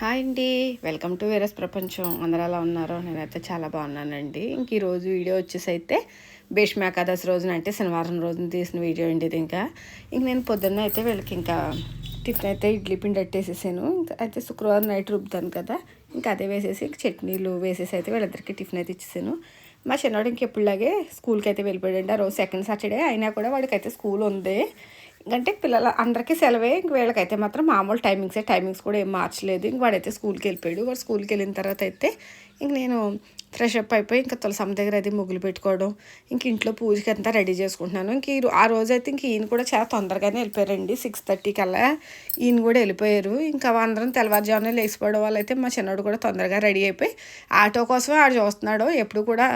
Hi అండి. Welcome to వేరస్ ప్రపంచం. అందరూ ఎలా ఉన్నారో? నేనైతే చాలా బాగున్నానండి. ఇంక ఈరోజు వీడియో వచ్చేసి అయితే భీష్మ ఏకాదశి రోజున అంటే శనివారం రోజున తీసిన వీడియో అండి ఇది ఇంకా. ఇంక నేను పొద్దున్న అయితే వీళ్ళకి ఇంకా టిఫిన్ అయితే ఇడ్లీ పిండి అట్టేసేసాను ఇంకా అయితే శుక్రవారం నైట్ రుబ్బుతాను కదా. ఇంకా అదే వేసేసి ఇంక చట్నీలు వేసేసి అయితే వీళ్ళిద్దరికి టిఫిన్ అయితే ఇచ్చేసాను. మా చిన్నవాడు ఇంకెప్పుడులాగే స్కూల్కి అయితే వెళ్ళిపోయాడు ఆ రోజు సెకండ్ సాటర్డే. అయినా కూడా వాడికైతే స్కూల్ ఉంది. అంటే పిల్లల అందరికీ సెలవే ఇంక వీళ్ళకైతే మాత్రం మామూలు టైమింగ్సే టైమింగ్స్ కూడా ఏం మార్చలేదు. ఇంక వాడైతే స్కూల్కి వెళ్ళిపోయాడు. వాడు స్కూల్కి వెళ్ళిన తర్వాత అయితే ఇంక నేను ఫ్రెష్ అప్ అయిపోయి ఇంకా తులసమ్మ దగ్గర అది ముగ్గులు పెట్టుకోవడం ఇంక ఇంట్లో పూజకి అంతా రెడీ చేసుకుంటున్నాను. ఇంక ఈ ఆ రోజు అయితే ఇంక ఈయన కూడా చాలా తొందరగానే వెళ్ళిపోయారండి. సిక్స్ థర్టీ కల్లా ఈయన కూడా వెళ్ళిపోయారు. ఇంకా అందరం తెల్లవారుజామునే లేచిపోవడం వల్ల అయితే మా చిన్నోడు కూడా తొందరగా రెడీ అయిపోయి ఆటో కోసమే ఆడు చూస్తున్నాడు. ఎప్పుడు కూడా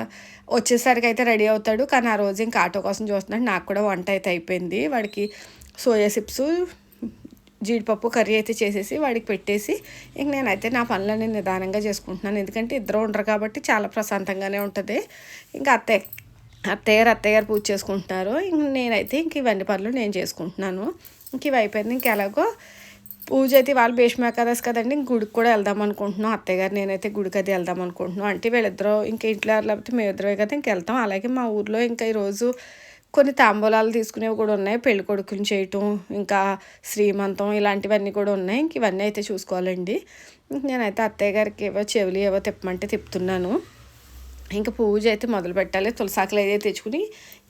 వచ్చేసరికి అయితే రెడీ అవుతాడు. కానీ ఆ రోజు ఇంకా ఆటో కోసం చూస్తున్నాడు. నాకు కూడా వంట అయితే అయిపోయింది. వాడికి సోయా చిప్స్ జీడిపప్పు కర్రీ అయితే చేసేసి వాడికి పెట్టేసి ఇంక నేనైతే నా పనులన్నీ నిదానంగా చేసుకుంటున్నాను. ఎందుకంటే ఇద్దరు ఉండరు కాబట్టి చాలా ప్రశాంతంగానే ఉంటుంది. ఇంకా అత్తయ్య అత్తయ్య గారు అత్తయ్య గారు పూజ చేసుకుంటున్నారు. ఇంక నేనైతే ఇంక ఇవన్నీ పనులు నేను చేసుకుంటున్నాను. ఇంక ఇవి అయిపోయింది. ఇంక ఎలాగో పూజ అయితే వాళ్ళు భీష్మ ఏకాదశి కదండి ఇంక గుడికి కూడా వెళ్దాం అనుకుంటున్నాం. అత్తయ్య గారు నేనైతే గుడికి అది వెళ్దాం అనుకుంటున్నాం. అంటే వీళ్ళిద్దరూ ఇంకా ఇంట్లో లేకపోతే మేమిద్దరమే కదా ఇంక వెళ్తాం. అలాగే మా ఊర్లో ఇంకా ఈరోజు కొన్ని తాంబూలాలు తీసుకునేవి కూడా ఉన్నాయి. పెళ్ళి కొడుకుని చేయటం ఇంకా శ్రీమంతం ఇలాంటివన్నీ కూడా ఉన్నాయి. ఇంక ఇవన్నీ అయితే చూసుకోవాలండి. నేనైతే అత్తయ్య గారికి ఏవో చెవులు ఏవో తిప్పమంటే తిప్పుతున్నాను. ఇంకా పూజ అయితే మొదలు పెట్టాలి. తులసాకులు అయితే తెచ్చుకుని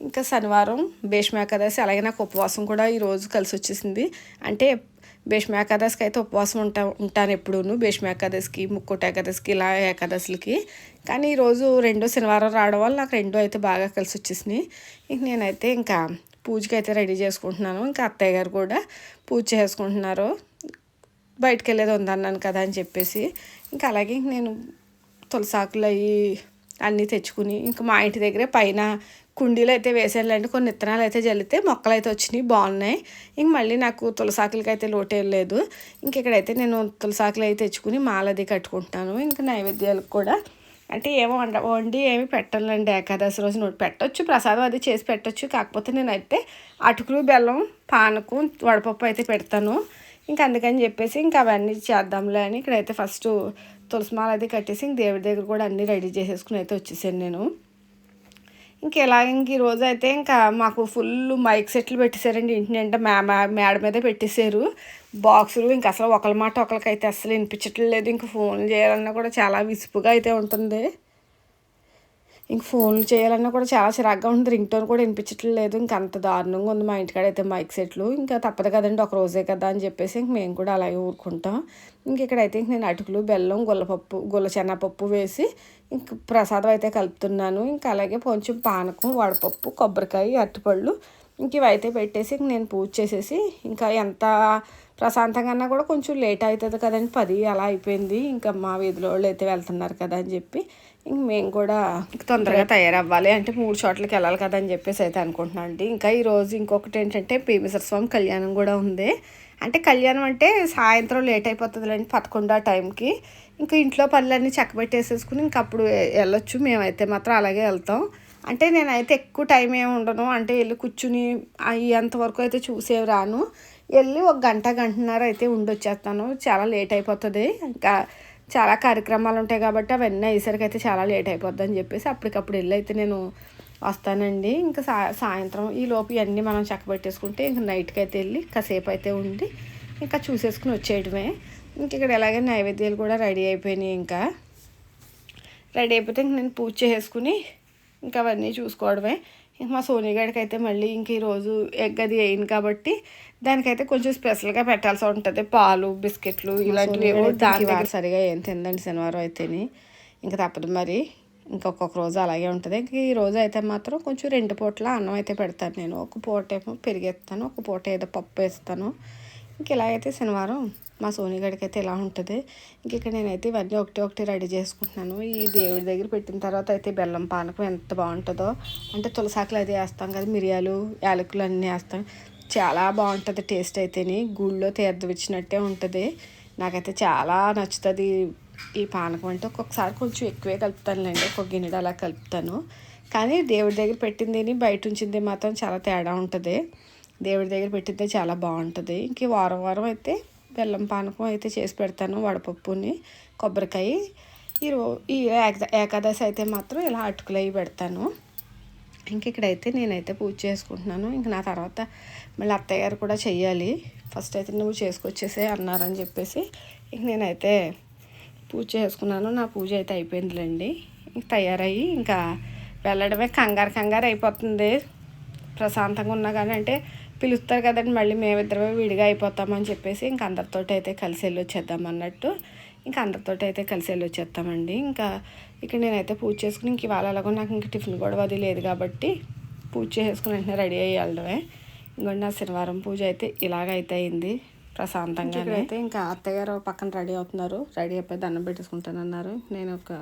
ఇంకా శనివారం భీష్మ ఏకాదశి అలాగే నాకు ఉపవాసం కూడా ఈరోజు కలిసి వచ్చేసింది. అంటే భీష్మ ఏకాదశికి అయితే ఉపవాసం ఉంటా ఉంటాను ఎప్పుడూను. భీష్మ ఏకాదశికి ముక్కోట ఏకాదశికి ఇలా ఏకాదశులకి. కానీ ఈరోజు రెండో శనివారం రావడం వల్ల నాకు రెండో అయితే బాగా కలిసి వచ్చేసినాయి ఇంక నేనైతే ఇంకా పూజకి అయితే రెడీ చేసుకుంటున్నాను. ఇంకా అత్తయ్య గారు కూడా పూజ చేసుకుంటున్నారు. బయటకు వెళ్ళేది ఉందన్నాను కదా అని చెప్పేసి. ఇంకా అలాగే నేను తులసాకులు అవి అన్నీ తెచ్చుకుని ఇంకా మా ఇంటి దగ్గరే పైన కుండీలు అయితే వేసానులేండి కొన్ని విత్తనాలు అయితే జల్లితే మొక్కలు అయితే వచ్చినాయి బాగున్నాయి. ఇంక మళ్ళీ నాకు తులసాకులకి అయితే లోటేం లేదు. ఇంక ఇక్కడైతే నేను తులసాకులు అయితే తెచ్చుకుని మాలది కట్టుకుంటాను. ఇంకా నైవేద్యాలకు కూడా. అంటే ఏమో వండ వండి ఏమి పెట్టాలండి ఏకాదశి రోజు నోటి పెట్టొచ్చు ప్రసాదం అది చేసి పెట్టొచ్చు. కాకపోతే నేనైతే అటుకులు బెల్లం పానకం వడపప్పు అయితే పెడతాను. ఇంకా అందుకని చెప్పేసి ఇంకా అవన్నీ చేద్దాంలే అని ఇక్కడైతే ఫస్ట్ తులసిమాల అది కట్టేసి ఇంక దేవుడి దగ్గర కూడా అన్నీ రెడీ చేసేసుకుని అయితే వచ్చేసాను నేను. ఇంక ఇలా ఇంక ఈరోజు అయితే ఇంకా మాకు ఫుల్ మైక్ సెట్లు పెట్టేశారండి. ఇంటి నిండా మే మేడ మీదే పెట్టేశారు. బాక్సులు ఇంకా అసలు ఒకరి మాట ఒకరికైతే అసలు వినిపించట్లేదు ఇంక ఫోన్ చేయాలన్నా కూడా చాలా విసుపుగా అయితే ఉంటుంది. ఇంక ఫోన్లు చేయాలన్నా కూడా చాలా చిరాగ్గా ఉంటుంది. రింగ్ టోన్ కూడా వినిపించట్లేదు ఇంక అంత దారుణంగా ఉంది మా ఇంటికాడ అయితే మైక్ సెట్లు. ఇంకా తప్పదు కదండి ఒక రోజే కదా అని చెప్పేసి ఇంక మేము కూడా అలాగే ఊరుకుంటాం. ఇంక ఇక్కడైతే ఇంక నేను అటుకులు బెల్లం గుల్లపప్పు గుల్ల చెన్నపప్పు వేసి ఇంక ప్రసాదం అయితే కలుపుతున్నాను. ఇంకా అలాగే కొంచెం పానకం వడపప్పు కొబ్బరికాయ అరటిపళ్ళు ఇంక ఇవైతే పెట్టేసి ఇంక నేను పూజ చేసేసి ఇంకా ఎంత ప్రశాంతంగా కూడా కొంచెం లేట్ అవుతుంది కదండి. పది అలా అయిపోయింది. ఇంకా మా వీధిలో వాళ్ళు అయితే వెళ్తున్నారు కదా అని చెప్పి ఇంక మేము కూడా తొందరగా తయారవ్వాలి. అంటే మూడు చోట్లకి వెళ్ళాలి కదా అని చెప్పేసి అయితే అనుకుంటున్నాను అండి ఇంకా ఈరోజు ఇంకొకటి ఏంటంటే భీమేశ్వర స్వామి కళ్యాణం కూడా ఉంది. అంటే కళ్యాణం అంటే సాయంత్రం లేట్ అయిపోతుందిలేండి పదకొండు ఆ టైంకి. ఇంకా ఇంట్లో పనులన్నీ చక్కబెట్టేసేసుకుని ఇంక అప్పుడు వెళ్ళొచ్చు. మేమైతే మాత్రం అలాగే వెళ్తాం. అంటే నేనైతే ఎక్కువ టైం ఏమి ఉండను. అంటే వెళ్ళి కూర్చుని అయ్యేంతవరకు అయితే చూసే రాను. వెళ్ళి ఒక గంట గంటన్నర అయితే ఉండొచ్చేస్తాను. చాలా లేట్ అయిపోతుంది. ఇంకా చాలా కార్యక్రమాలు ఉంటాయి కాబట్టి అవన్నీ అయ్యేసరికి అయితే చాలా లేట్ అయిపోద్ది అని చెప్పేసి అప్పటికప్పుడు వెళ్ళి అయితే నేను వస్తానండి. ఇంకా సా సాయంత్రం ఈ లోపు ఇవన్నీ మనం చక్కబెట్టేసుకుంటే ఇంకా నైట్కి అయితే వెళ్ళి కాసేపు అయితే ఉండి ఇంకా చూసేసుకుని వచ్చేయడమే. ఇంక ఇక్కడ ఎలాగే నైవేద్యాలు కూడా రెడీ అయిపోయినాయి ఇంకా. రెడీ అయిపోతే ఇంక నేను పూజ చేసుకుని ఇంకా అవన్నీ చూసుకోవడమే. ఇంక మా సోనిగాడికి అయితే మళ్ళీ ఇంక ఈరోజు ఎగ్ అది వేయను కాబట్టి దానికైతే కొంచెం స్పెషల్గా పెట్టాల్సి ఉంటుంది. పాలు బిస్కెట్లు ఇలాంటివి దాని సరిగా ఏం తిందండి శనివారం అయితేని. ఇంకా తప్పదు మరి. ఇంకొక రోజు అలాగే ఉంటుంది. ఇంక ఈ రోజు అయితే మాత్రం కొంచెం రెండు పూట్ల అన్నం అయితే పెడతాను నేను. ఒక పూట ఏమో పెరిగేస్తాను ఒక పూట ఏదో పప్పు వేస్తాను. ఇంక ఇలా అయితే శనివారం మా సోనిగడికి అయితే ఇలా ఉంటుంది. ఇంక ఇక్కడ నేనైతే ఇవన్నీ ఒకటి ఒకటి రెడీ చేసుకుంటున్నాను. ఈ దేవుడి దగ్గర పెట్టిన తర్వాత అయితే బెల్లం పానకం ఎంత బాగుంటుందో. అంటే తులసాకులు అది వేస్తాం కదా మిరియాలు యాలకులు అన్నీ వేస్తాం. చాలా బాగుంటుంది టేస్ట్ అయితేని. గుళ్ళో తీర్థం ఇచ్చినట్టే ఉంటుంది. నాకైతే చాలా నచ్చుతుంది. ఈ పానకం అంటే ఒక్కొక్కసారి కొంచెం ఎక్కువే కలుపుతానులేండి ఒక గిన్నెడు అలా కలుపుతాను. కానీ దేవుడి దగ్గర పెట్టింది బయట ఉంచింది మాత్రం చాలా తేడా ఉంటుంది. దేవుడి దగ్గర పెట్టితే చాలా బాగుంటుంది. ఇంక వారం వారం అయితే బెల్లం పానకం అయితే చేసి పెడతాను వడపప్పుని కొబ్బరికాయ. ఈ రో ఈ ఏకాదశి అయితే మాత్రం ఇలా అటుకులు అవి పెడతాను. ఇంక ఇక్కడైతే నేనైతే పూజ చేసుకుంటున్నాను. ఇంక నా తర్వాత మళ్ళీ అత్తయ్య గారు కూడా చెయ్యాలి. ఫస్ట్ అయితే నువ్వు చేసుకొచ్చేసే అన్నారని చెప్పేసి ఇంక నేనైతే పూజ చేసుకున్నాను. నా పూజ అయితే అయిపోయిందిలేండి. ఇంక తయారయ్యి ఇంకా వెళ్ళడమే కంగారు కంగారు అయిపోతుంది. ప్రశాంతంగా ఉన్నా కానీ అంటే పిలుస్తారు కదండి మళ్ళీ మేమిద్దరమే విడిగా అయిపోతామని చెప్పేసి ఇంక అందరితోటి అయితే కలిసి వెళ్ళి వచ్చేద్దాం అన్నట్టు. ఇంకా అందరితోటి అయితే కలిసి వెళ్ళి వచ్చేస్తామండి ఇంకా ఇక్కడ నేనైతే పూజ చేసుకుని ఇంక ఇవాళ అలాగో నాకు ఇంక టిఫిన్ కూడా అది లేదు కాబట్టి పూజ చేసుకుని వెంటనే రెడీ అయ్యి వెళ్ళడమే. ఇంకోటి నా శనివారం పూజ అయితే ఇలాగైతే అయింది. ప్రశాంతంగా అయితే ఇంకా అత్తగారు పక్కన రెడీ అవుతున్నారు. రెడీ అయిపోయి దండం పెట్టేసుకుంటానన్నారు. నేను ఒక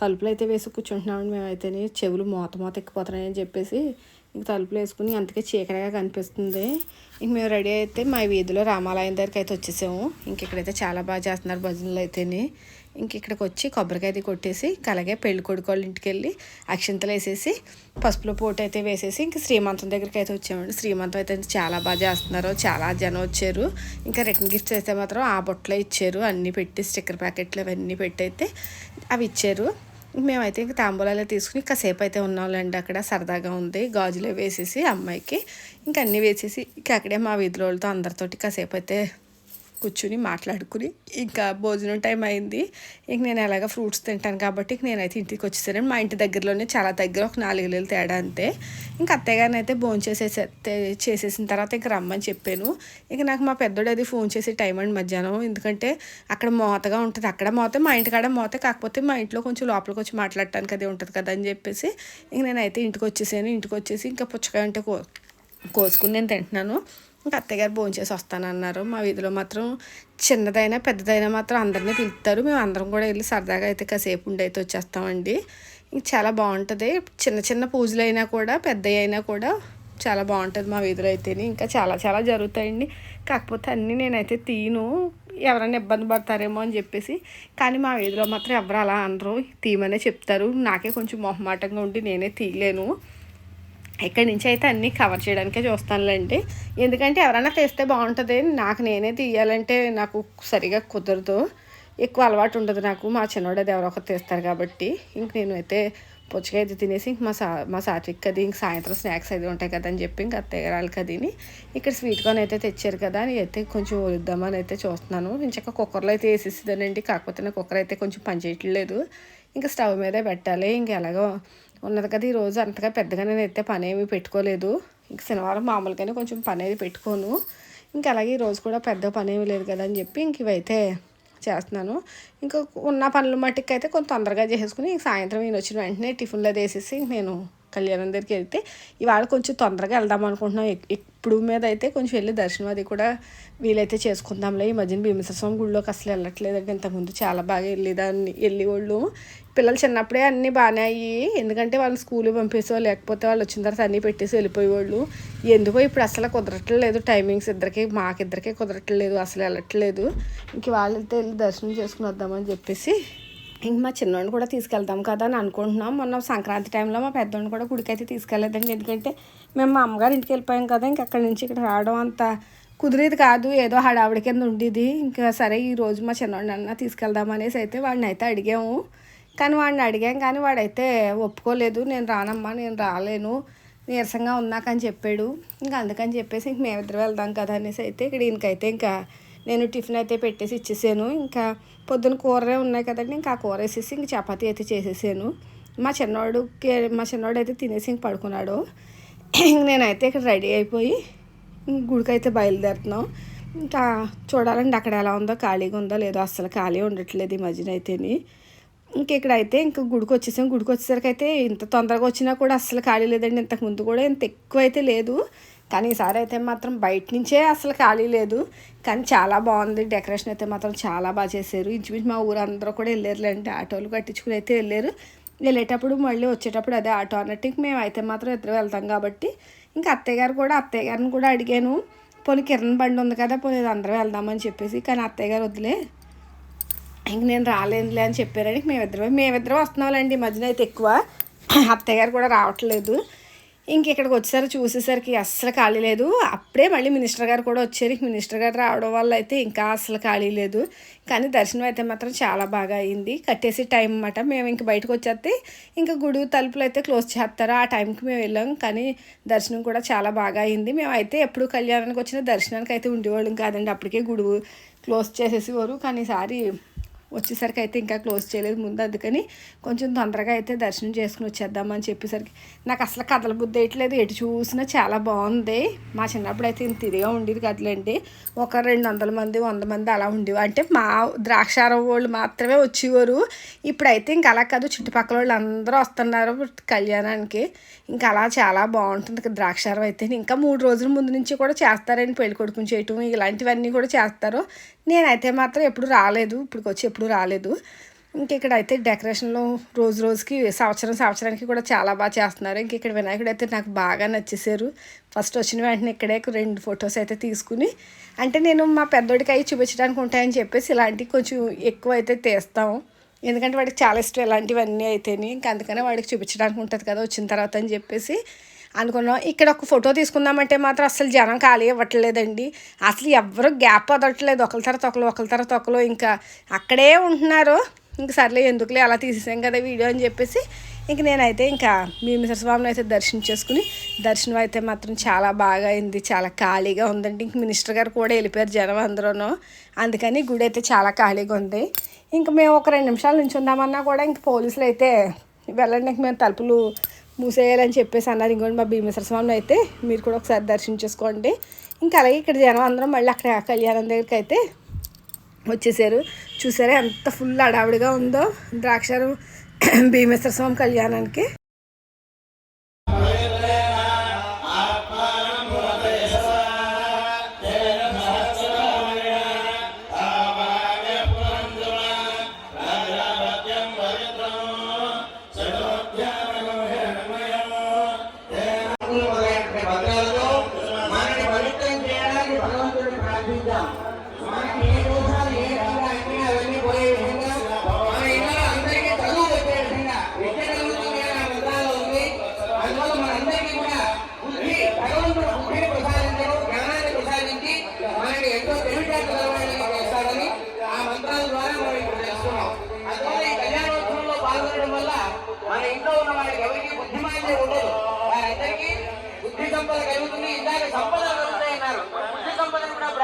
తలుపులు అయితే వేసి కూర్చుంటున్నామని మేమైతే చెవులు మూత మూత ఎక్కిపోతున్నాయని చెప్పేసి ఇంక తలుపులు వేసుకుని అందుకే చీకటిగా కనిపిస్తుంది. ఇంక మేము రెడీ అయితే మా వీధిలో రామాలయం దగ్గరికి అయితే వచ్చేసాము. ఇంక ఇక్కడైతే చాలా బాగా చేస్తున్నారు భజనలు అయితేనే ఇంక ఇక్కడికి వచ్చి కొబ్బరికాయ కొట్టేసి అలాగే పెళ్ళి కొడుకు వాళ్ళ ఇంటికి వెళ్ళి అక్షింతలు వేసేసి పసుపులో పోటు అయితే వేసేసి ఇంక శ్రీమంతం దగ్గరికి అయితే వచ్చామండి. శ్రీమంతం అయితే చాలా బాగా చేస్తున్నారు. చాలా జనం వచ్చారు. ఇంకా రిటర్న్ గిఫ్ట్స్ అయితే మాత్రం ఆ బొట్టలో ఇచ్చారు. అన్నీ పెట్టి స్టిక్కర్ ప్యాకెట్లు అవన్నీ పెట్టి అయితే అవి ఇచ్చారు. మేమైతే ఇంక తాంబూలాలు తీసుకుని కాసేపు అయితే ఉన్నాంలేండి అక్కడ. సరదాగా ఉంది. గాజులు వేసేసి అమ్మాయికి ఇంక అన్నీ వేసేసి ఇంకా అక్కడే మా వీధిలో వాళ్ళతో అందరితోటి కాసేపు అయితే కూర్చుని మాట్లాడుకుని ఇంకా భోజనం టైం అయింది. ఇంక నేను ఎలాగ ఫ్రూట్స్ తింటాను కాబట్టి ఇంక నేనైతే ఇంటికి వచ్చేసాను మా ఇంటి దగ్గరలోనే చాలా దగ్గర ఒక నాలుగు వేలు తేడా అంతే. ఇంకా అత్తయ్యగారిని అయితే భోజనం చేసేసే చేసేసిన తర్వాత ఇంక రమ్మని చెప్పాను. ఇంక నాకు మా పెద్దోడు అది ఫోన్ చేసి టైం అండి మధ్యాహ్నం. ఎందుకంటే అక్కడ మోతగా ఉంటుంది. అక్కడ మోతే మా ఇంటికాడ మోతే కాకపోతే మా ఇంట్లో కొంచెం లోపలికి వచ్చి మాట్లాడటానికి అది ఉంటుంది కదా అని చెప్పేసి ఇంక నేనైతే ఇంటికి వచ్చేసాను. ఇంటికి వచ్చేసి ఇంకా పుచ్చకాయ ఉంటే కో కోసుకుని నేను తింటున్నాను. ఇంకా అత్తగారు భోంచేసి వస్తానన్నారు మా వీధిలో మాత్రం చిన్నదైనా పెద్దదైనా మాత్రం అందరినీ పిలుస్తారు. మేము అందరం కూడా వెళ్ళి సరదాగా అయితే కాసేపు ఉండి అయితే వచ్చేస్తామండి. ఇంకా చాలా బాగుంటుంది. చిన్న చిన్న పూజలు అయినా కూడా పెద్ద అయినా కూడా చాలా బాగుంటుంది మా వీధిలో అయితేనే. ఇంకా చాలా చాలా జరుగుతాయండి. కాకపోతే అన్నీ నేనైతే తీను. ఎవరైనా ఇబ్బంది పడతారేమో అని చెప్పేసి. కానీ మా వీధిలో మాత్రం ఎవరు అలా అనరు. తీయమనే చెప్తారు. నాకే కొంచెం మొహమాటంగా ఉండి నేనే తీయలేను. ఇక్కడి నుంచి అయితే అన్నీ కవర్ చేయడానికే చూస్తానులేండి. ఎందుకంటే ఎవరైనా తెస్తే బాగుంటుంది. నాకు నేనే తీయాలంటే నాకు సరిగా కుదరదు. ఎక్కువ అలవాటు ఉండదు నాకు. మా చిన్నోడు అది ఎవరో ఒకరు తీస్తారు కాబట్టి. ఇంక నేను అయితే పుచ్చకాయ అయితే తినేసి ఇంక మా సా మా సాత్విక్ అది ఇంక సాయంత్రం స్నాక్స్ అది ఉంటాయి కదా అని చెప్పి ఇంక అత్తయ్య గారు కదిని ఇక్కడ స్వీట్ కార్న్ అయితే తెచ్చారు కదా అని అయితే కొంచెం వలుద్దామని అయితే చూస్తున్నాను. నేను ఇంచక్క కుక్కర్లో అయితే వేసేసిదానండి. కాకపోతే నా కుక్కర్ అయితే కొంచెం పనిచేయట్లేదు ఇంకా స్టవ్ మీదే పెట్టాలి. ఇంక ఎలాగో ఉన్నది కదా ఈరోజు అంతగా పెద్దగా నేను అయితే పని ఏమీ పెట్టుకోలేదు. ఇంక శనివారం మామూలుగానే కొంచెం పని అనేది పెట్టుకోను. ఇంకా అలాగే ఈరోజు కూడా పెద్ద పని ఏమీ లేదు కదా అని చెప్పి ఇంక ఇవైతే చేస్తున్నాను. ఇంకా ఉన్న పనులు మట్టుకు అయితే కొంత తొందరగా చేసేసుకుని ఇంక సాయంత్రం నేను వచ్చిన వెంటనే టిఫిన్లో వేసేసి నేను కళ్యాణం దగ్గరికి వెళ్తే ఇవాళ కొంచెం తొందరగా వెళ్దాం అనుకుంటున్నాం ఇప్పుడు మీద అయితే కొంచెం వెళ్ళి దర్శనం అది కూడా వీలైతే చేసుకుందాంలే. ఈ మధ్యన భీమేశ్వర స్వామి గుడిలోకి అసలు వెళ్ళట్లేదండి ఇంతకుముందు చాలా బాగా వెళ్ళేదాన్ని వెళ్ళేవాళ్ళు. పిల్లలు చిన్నప్పుడే అన్నీ బాగానే అయ్యి ఎందుకంటే వాళ్ళు స్కూల్ పంపేసో లేకపోతే వాళ్ళు వచ్చిన తర్వాత అన్నీ పెట్టేసి వెళ్ళిపోయేవాళ్ళు. ఎందుకో ఇప్పుడు అసలు కుదరట్లేదు టైమింగ్స్. ఇద్దరికి మాకిద్దరికే కుదరట్లేదు అసలు వెళ్ళట్లేదు. ఇంక వాళ్ళతో వెళ్ళి దర్శనం చేసుకుని వద్దామని చెప్పేసి ఇంక మా చిన్నోడిని కూడా తీసుకెళ్తాం కదా అని అనుకుంటున్నాం. మొన్న సంక్రాంతి టైంలో మా పెద్దోడిని కూడా గుడికైతే తీసుకెళ్ళలేదండి ఎందుకంటే మేము మా అమ్మగారి ఇంటికి వెళ్ళిపోయాం కదా ఇంక అక్కడి నుంచి ఇక్కడ రావడం అంత కుదిరేది కాదు. ఏదో హడావిడి కింద ఉండేది. ఇంకా సరే ఈ రోజు మా చిన్నోడిని అన్న తీసుకెళ్దాం అనేసి అయితే వాడిని అయితే అడిగాము. కానీ వాడిని అడిగాం కానీ వాడైతే ఒప్పుకోలేదు. నేను రానమ్మా నేను రాలేను. నీరసంగా ఉన్నాకని చెప్పాడు. ఇంకా అందుకని చెప్పేసి ఇంక మేమిద్దరు వెళ్దాం కదా అనేసి అయితే ఇక్కడ ఈయనకైతే ఇంకా నేను టిఫిన్ అయితే పెట్టేసి ఇచ్చేసాను. ఇంకా పొద్దున కూరే ఉన్నాయి కదండి ఇంకా ఆ కూర వేసేసి ఇంక చపాతీ అయితే చేసేసాను. మా చిన్నవాడుకి మా చిన్నవాడు అయితే తినేసి ఇంక పడుకున్నాడు. ఇంక నేనైతే ఇక్కడ రెడీ అయిపోయి గుడికైతే బయలుదేరుతున్నాం. ఇంకా చూడాలండి అక్కడ ఎలా ఉందో ఖాళీగా ఉందో లేదో అస్సలు ఖాళీ ఉండట్లేదు ఈ మధ్యన అయితేని. ఇంక అయితే ఇంక గుడికి వచ్చేసాం. గుడికి వచ్చేసరికి అయితే ఇంత తొందరగా వచ్చినా కూడా అస్సలు ఖాళీ లేదండి. ఇంతకుముందు కూడా ఇంత ఎక్కువ అయితే లేదు. కానీ ఈసారి అయితే మాత్రం బయట నుంచే అసలు ఖాళీ లేదు. కానీ చాలా బాగుంది. డెకరేషన్ అయితే మాత్రం చాలా బాగా చేశారు. ఇంచుమించు మా ఊరు అందరూ కూడా వెళ్ళారులేండి. ఆటోలు కట్టించుకుని అయితే వెళ్ళారు. వెళ్ళేటప్పుడు మళ్ళీ వచ్చేటప్పుడు అదే ఆటో అన్నట్టుకి మేము అయితే మాత్రం ఇద్దరు వెళ్తాం కాబట్టి ఇంకా అత్తయ్య గారు కూడా అత్తయ్య గారిని కూడా అడిగాను. పోనీ కిరణ్ బండి ఉంది కదా పోనీ అందరూ వెళ్దామని చెప్పేసి. కానీ అత్తయ్య గారు వద్దులే. ఇంక నేను రాలేదులే అని చెప్పారని మేమిద్దరం మేమిద్దరం వస్తున్నాంలేండి ఈ మధ్యన అయితే ఎక్కువ. అత్తయ్య గారు కూడా రావట్లేదు. ఇంక ఇక్కడికి వచ్చేసరికి చూసేసరికి అస్సలు ఖాళీ లేదు. అప్పుడే మళ్ళీ మినిస్టర్ గారు కూడా వచ్చారు. మినిస్టర్ గారు రావడం వల్ల అయితే ఇంకా అస్సలు ఖాళీ లేదు. కానీ దర్శనం అయితే మాత్రం చాలా బాగా అయింది. కట్టేసి టైం అన్నమాట. మేము ఇంక బయటకు వచ్చేస్తే ఇంకా గుడి తలుపులు అయితే క్లోజ్ చేస్తారు. ఆ టైంకి మేము వెళ్ళాం. కానీ దర్శనం కూడా చాలా బాగా అయింది. మేము అయితే ఎప్పుడు కళ్యాణానికి వచ్చిన దర్శనానికి అయితే ఉండేవాళ్ళం కాదండి. అప్పటికే గుడి క్లోజ్ చేసేసేవారు. కానీ ఈసారి వచ్చేసరికి అయితే ఇంకా క్లోజ్ చేయలేదు ముందు అందుకని కొంచెం తొందరగా అయితే దర్శనం చేసుకుని వచ్చేద్దామని చెప్పేసరికి. నాకు అసలు కథల బుద్ధి వేయట్లేదు. ఎటు చూసినా చాలా బాగుంది. మా చిన్నప్పుడు అయితే ఇంత ఇదిగా ఉండేది కదలండి. ఒక రెండు వందల మంది వంద మంది అలా ఉండేవి. అంటే మా ద్రాక్షారం వాళ్ళు మాత్రమే వచ్చేవారు. ఇప్పుడైతే ఇంకా అలా కాదు. చుట్టుపక్కల వాళ్ళు అందరూ వస్తున్నారు కళ్యాణానికి. ఇంకా అలా చాలా బాగుంటుంది. ద్రాక్షారం అయితే ఇంకా మూడు రోజుల ముందు నుంచి కూడా చేస్తారండి పెళ్ళి కొడుకుని చేయటం ఇలాంటివన్నీ కూడా చేస్తారు. నేనైతే మాత్రం ఎప్పుడు రాలేదు. ఇప్పుడు వచ్చి ఎప్పుడు రాలేదు. ఇంక ఇక్కడ అయితే డెకరేషన్లో రోజు రోజుకి సంవత్సరం సంవత్సరానికి కూడా చాలా బాగా చేస్తున్నారు. ఇంక ఇక్కడ వినాయకుడు అయితే నాకు బాగా నచ్చేసారు ఫస్ట్ వచ్చిన వెంటనే ఇక్కడే రెండు ఫొటోస్ అయితే తీసుకుని అంటే నేను మా పెద్దోడికి అవి చూపించడానికి ఉంటాయని చెప్పేసి ఇలాంటివి కొంచెం ఎక్కువ అయితే తీస్తాము. ఎందుకంటే వాడికి చాలా ఇష్టం ఇలాంటివన్నీ అయితేనే. ఇంక అందుకనే వాడికి చూపించడానికి ఉంటుంది కదా వచ్చిన తర్వాత అని చెప్పేసి అనుకున్నాం. ఇక్కడ ఒక ఫోటో తీసుకుందామంటే మాత్రం అసలు జనం ఖాళీ ఇవ్వట్లేదండి అసలు ఎవ్వరు గ్యాప్ వదలట్లేదు. ఒకరి తర్వాత ఒకరు ఒకరి తర్వాత ఒకరు ఇంకా అక్కడే ఉంటున్నారు. ఇంక సర్లే ఎందుకులే అలా తీసేసాం కదా వీడియో అని చెప్పేసి. ఇంక నేనైతే ఇంకా భీమేశ్వర స్వామిని అయితే దర్శనం చేసుకుని దర్శనం అయితే మాత్రం చాలా బాగా అయింది. చాలా ఖాళీగా ఉందండి. ఇంక మినిస్టర్ గారు కూడా వెళ్ళిపోయారు జనం అందరూనూ. అందుకని గుడి అయితే చాలా ఖాళీగా ఉంది. ఇంక మేము ఒక రెండు నిమిషాలు నుంచి ఉందామన్నా కూడా ఇంక పోలీసులు అయితే వెళ్ళండి. ఇంక మేము తలుపులు మూసేయాలని చెప్పేసి అన్నారు. ఇంకోటి మా భీమేశ్వర స్వామిని అయితే మీరు కూడా ఒకసారి దర్శించేసుకోండి. ఇంకా అలాగే ఇక్కడ జనం అందరం మళ్ళీ అక్కడ కళ్యాణం దగ్గరికి అయితే వచ్చేసారు. చూసారా ఎంత ఫుల్ అడావిడిగా ఉందో. ద్రాక్షారం భీమేశ్వర స్వామి కళ్యాణానికి. Amém.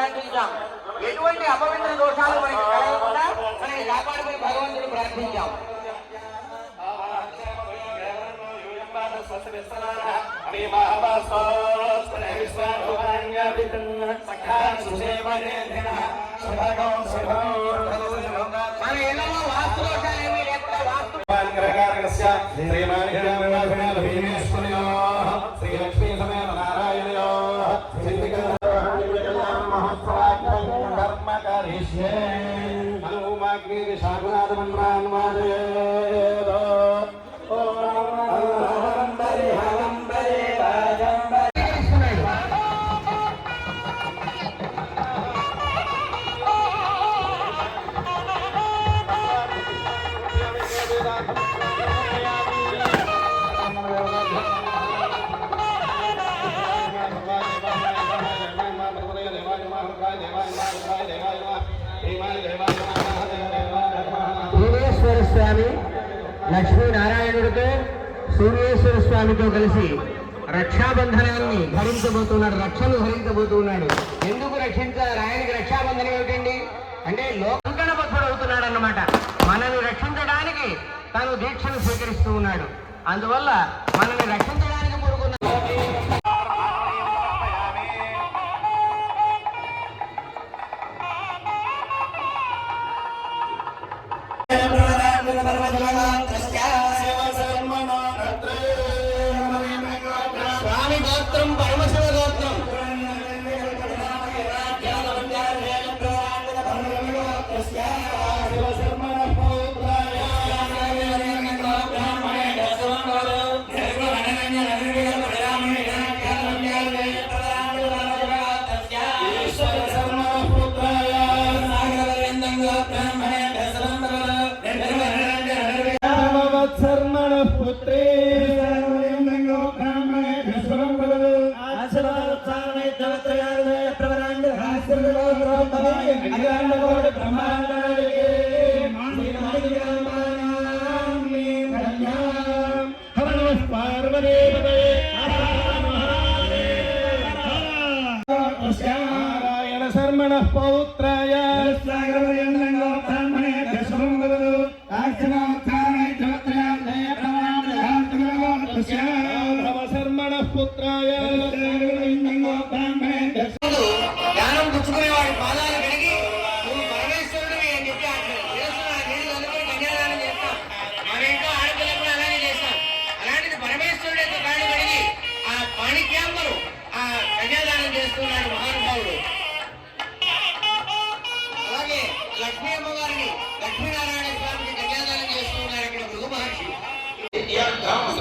ప్రార్థించాం. ఎటువంటి అపవిత్ర దోషాలు మనకి కలగకుండా మనకి కాపాడుకుని భగవంతుడు ప్రార్థించాం. మన ఇళ్ళలో వాస్తు దోషాలు ఏమీ లేకుండా వాస్తు हरिष्ये हनुमाग्निविशाखनाथमन्मान्वादये భువనేశ్వర స్వామి లక్ష్మీనారాయణుడితో సూర్యేశ్వర స్వామితో కలిసి రక్షాబంధనాన్ని ధరించబోతున్నాడు రక్షను ధరించబోతున్నాడు. ఎందుకు రక్షించాలి? ఆయనకి రక్షాబంధనం ఏమిటండి? అంటే లోకంకణబద్ధుడు అవుతున్నాడు అన్నమాట మనల్ని రక్షించడానికి తను దీక్షను స్వీకరిస్తూ ఉన్నాడు. అందువల్ల మనల్ని రక్షించడానికి నేను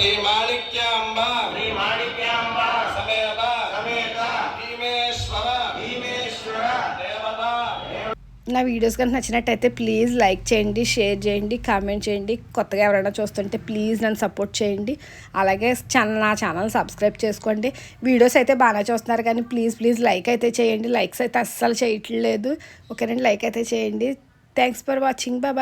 శ్రీ మాణిక్యాంబ శ్రీ మాణిక్యాంబ సమేత సమేత భీమేశ్వర భీమేశ్వర దేవత నా వీడియోస్ కనుక నచ్చినట్టయితే ప్లీజ్ లైక్ చేయండి షేర్ చేయండి కామెంట్ చేయండి. కొత్తగా ఎవరైనా చూస్తుంటే ప్లీజ్ నన్ను సపోర్ట్ చేయండి. అలాగే ఛానల్ నా ఛానల్ సబ్స్క్రైబ్ చేసుకోండి. వీడియోస్ అయితే బాగానే చూస్తున్నారు కానీ ప్లీజ్ ప్లీజ్ లైక్ అయితే చేయండి. లైక్స్ అయితే అస్సలు చేయట్లేదు. ఓకేనండి లైక్ అయితే చేయండి. Thanks for watching. బాయ్.